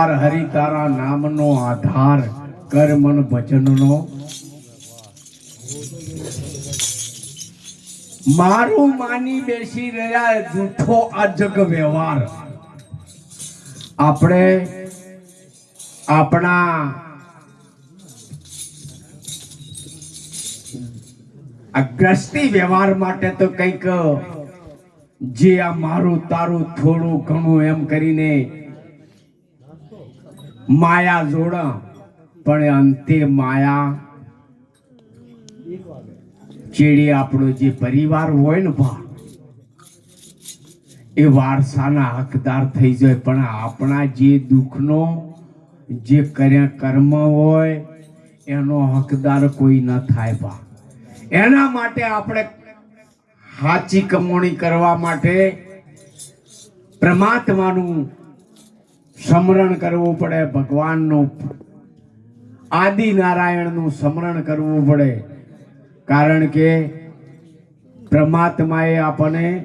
અવતાર હરિ તારા નામનો આધાર, કર મન ભજનનો. મારું માની બેસી રહ્યા જૂઠો આ જગ વ્યવહાર. આપણે આપણા આ વ્યવહાર માટે તો કંઈક જે આ મારું તારું થોડું ઘણું એમ કરીને માયા જોડા. પણ અંતે માયા ચેડી આપણો જે પરિવાર હોય ને ભા, એ વારસાના હકદાર થઈ જાય. પણ આપણા જે દુઃખનો જે કર્યા કર્મ હોય, એનો હકદાર કોઈ ન થાય બા એના માટે આપણે સાચી કમોણી કરવા માટે પરમાત્માનું સ્મરણ કરવું પડે ભગવાનનું. આદિ નારાયણનું સ્મરણ કરવું પડે. કારણ કે પરમાત્માએ આપણને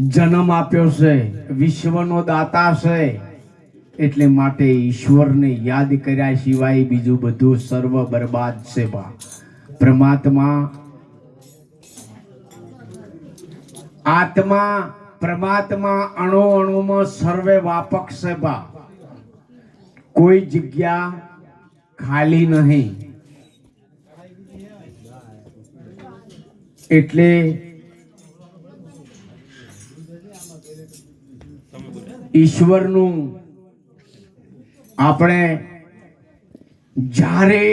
જન્મ આપ્યો છે, વિશ્વનો દાતા છે, એટલે માટે ઈશ્વરને યાદ કર્યા સિવાય બીજું બધું સર્વ બરબાદ છે બા. પરમાત્મા આત્મા પરમાત્મા અણુ અણુમાં સર્વે વાપક છે કોઈ જગ્યા ખાલી નહીં. એટલે ઈશ્વરનું આપણે જ્યારે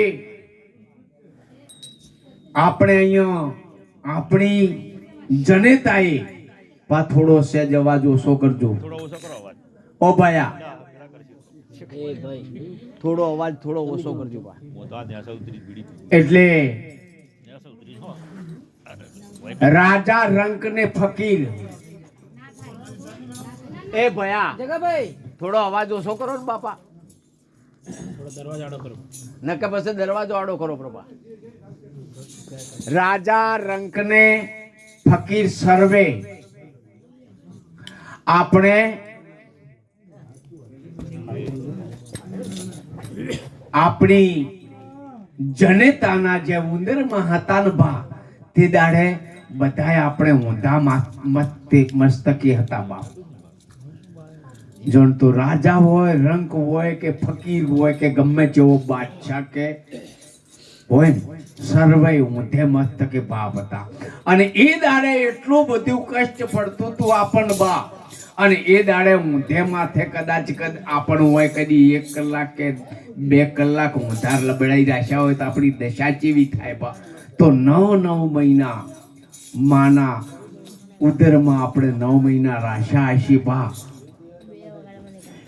આપણે અહીંયા આપણી જનેતાએ પા થોડો સેજ અવાજ ઓછો કરજો. થોડો ઓછો કરો અવાજ. ઓ ભાયા. થોડો અવાજ થોડો ઓછો કરજો એટલે રાજા રંક ને ફકીર. એ ભયા જગાભાઈ થોડો અવાજ ઓછો કરો ને બાપા. નકે પછી દરવાજો આડો કરો પ્રભા. રાજા રંક ને ફકીર સર્વે. આપણે આપણી જનેતાના જે ઉંદરમાં હતા બા, તે દાડે બધાય આપણે ઊંધા મસ્તે, મસ્તકી હતા બા જોણ તો રાજા હોય, રંક હોય કે ફકીર હોય કે ગમે તેવો બાદશાહ કે હોય ને સર્વે ઊંધે, મસ્તકે બાપ હતા. અને એ દાડે એટલું બધું કષ્ટ પડતું હતું આપણ બા અને એ દાડે ઊંધે માથે કદાચ કદ આપણું હોય કદી એક કલાક કે બે કલાક ઊંધાર લબડાઈ રાખ્યા હોય તો આપણી દશા ચેવી થાય બા? તો નવ નવ મહિના માના ઉદરમાં આપણે નવ મહિના રાશા હશી બા.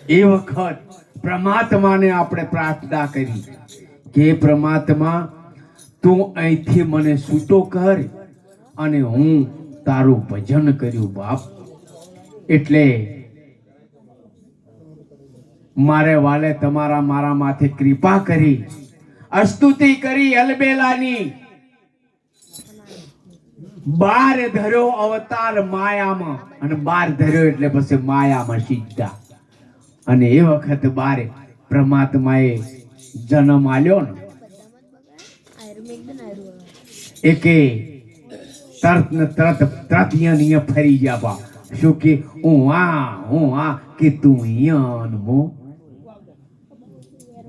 એ વખત પ્રમાત્માને આપણે પ્રાર્થના કરી. કે પ્રમાત્મા, તું અહીંથી મને છૂટો કર અને હું તારું ભજન કર્યું બાપ. એટલે મારે વાલે તમારા મારા માથે કૃપા કરી, અસ્તુતિ કરી અલબેલાની. બાર ધર્યો અવતાર માયામાં, અને બાર ધર્યો એટલે પછી માયામાં સીધા અને એ વખત બારે પરમાત્માએ જન્મ આલ્યો ને, એકે તરત તરત ને ફરી ગયા બા શું કે હું આ હું આ કે તું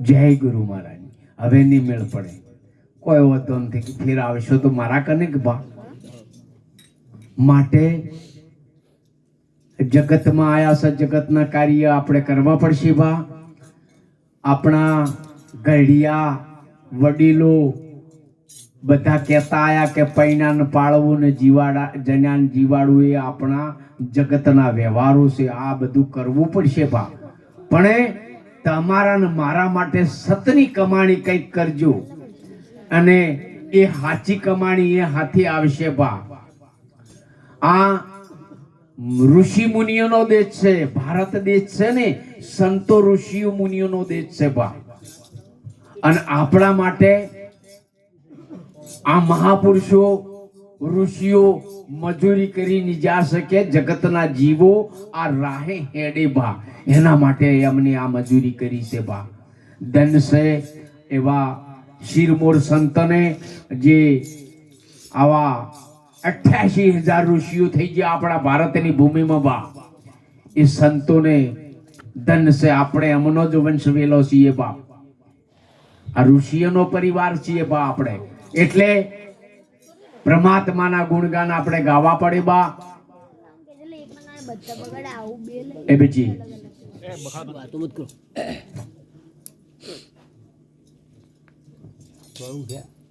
જય ગુરુ મહારાજ હવે નહીં મેળ પડે કોઈ હોતો નથી કે ફેર આવશો તો મારા કને કે બા માટે જગતમાં આયા છે જગતના કાર્ય આપણે કરવા પડશે બા આપણા ઘડિયા વડીલો બધા કહેતા આયા કે પૈણાને પાળવું ને જીવાડા, જન્યાન જીવાડવું એ આપણા જગતના વ્યવહારો છે. આ બધું કરવું પડશે બા પણ તમારા ને મારા માટે સતની કમાણી કંઈક કરજો. અને એ હાચી કમાણી એ હાથી આવશે બા આ ઋષિ મુનિઓનો દેશ છે, ભારત દેશ છે ને, સંતો ઋષિઓ મુનિઓનો દેશ છે બા અને આપણા માટે આ મહાપુરુષો, ઋષિઓ મજૂરી કરીને જા શકે જગતના જીવો આ રાહે હેડે બા. એના માટે એમને આ મજૂરી કરી છે બા. દનસે એવા શિરમોર સંતને જે આવા અઠ્યાસી હજાર ઋષિઓ થઈ ગયા આપણા ભારતની ભૂમિમાં બા. એ સંતોને દન છે, આપણે એમનો જ વંશ વેલો છીએ બા. આ ઋષિઓનો પરિવાર છીએ બા આપણે. એટલે પરમાત્માના ગુણગાન આપણે ગાવા પડે બા. એ બીજી.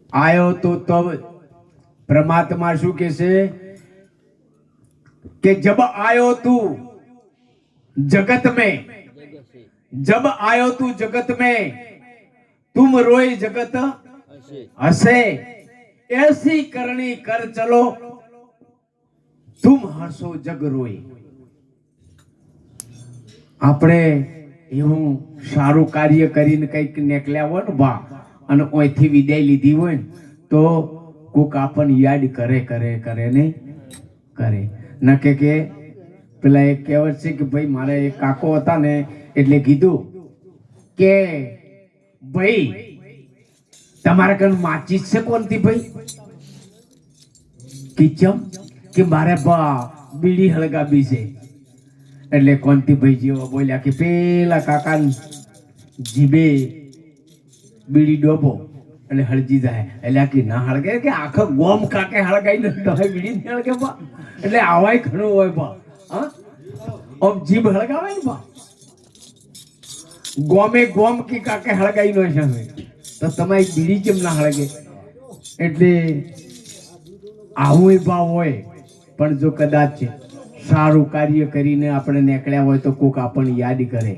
આયો તો તબ પરમાત્મા શું કે છે? કે જબ આયો તું જગત મેં. જબ આયો તું જગત મેં તુમ રોય જગત હશે. એસી કરણી કર ચલો. તુમ હસો જગ રોય. આપણે એવું સારું કાર્ય કરીને કંઈક નીકળ્યા હોય ને બા, અને ઓયથી વિદાય લીધી હોય ને, તો કોક આપણને યાદ કરે કરે કરે ને કરે. નકે કે પેલા એક કહેવત છે કે ભાઈ, મારા એક કાકો હતા ને, એટલે કીધું કે ભાઈ તમારા ઘર માચીસ છે કોનથી ભાઈ? કિચમ? કે મારે બા બીડી હળગાવી છે? એટલે કોનથી ભાઈ જેવો બોલ્યા કે પેલા કાકા જીબે બીડી ડોબો એટલે હળજી જાય. એટલે આ ના હળગે? કે આખો ગોમ કાકે હળગાઈ ને ડોહે બીડી નહીં હળગે બા. એટલે આવાય ઘણું હોય બા. હા? ઓમ જીભ હળગાવે ને બા? ગોમે ગોમ કી કાકે હળગાઈ નો છે. તો તમે બીડી કેમ ના હળગે? એટલે આવું ભાવ હોય, પણ જો કદાચ સારું કાર્ય કરીને આપણે નીકળ્યા હોય તો કોક આપણને યાદ કરે.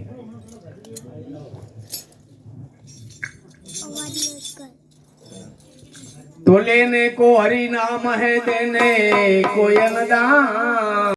તો લેને કો હરિ નામ હે તેને કોઈ અનદાન.